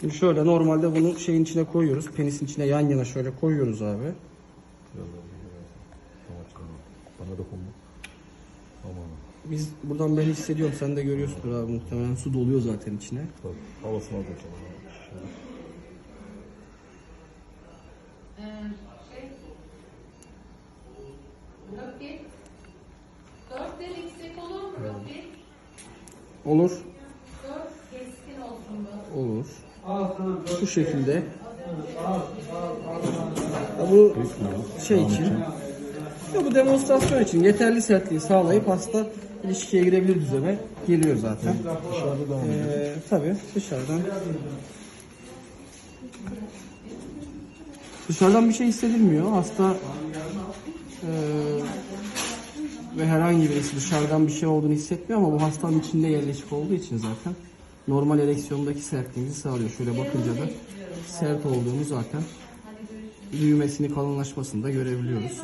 Şimdi şöyle normalde bunu şeyin içine koyuyoruz. Penisin içine yan yana şöyle koyuyoruz abi. Bana dokunma. Aman. Biz buradan ben hissediyorum. Sen de görüyorsundur abi muhtemelen. Su doluyor zaten içine. Bak havasını yüksek olur Olur. Bu şekilde. Ya bu şey için. Ya bu demonstrasyon için yeterli sertliği sağlayıp hasta ilişkiye girebilir düzene geliyor zaten. Dışarıda devam ediyor. Ee, tabii dışarıdan dışarıdan bir şey hissedilmiyor. Hasta ee, ve herhangi birisi dışarıdan bir şey olduğunu hissetmiyor ama bu hastanın içinde yerleşik olduğu için zaten normal ereksiyondaki sertliğimizi sağlıyor. Şöyle bakınca da sert olduğunu zaten büyümesini kalınlaşmasını da görebiliyoruz.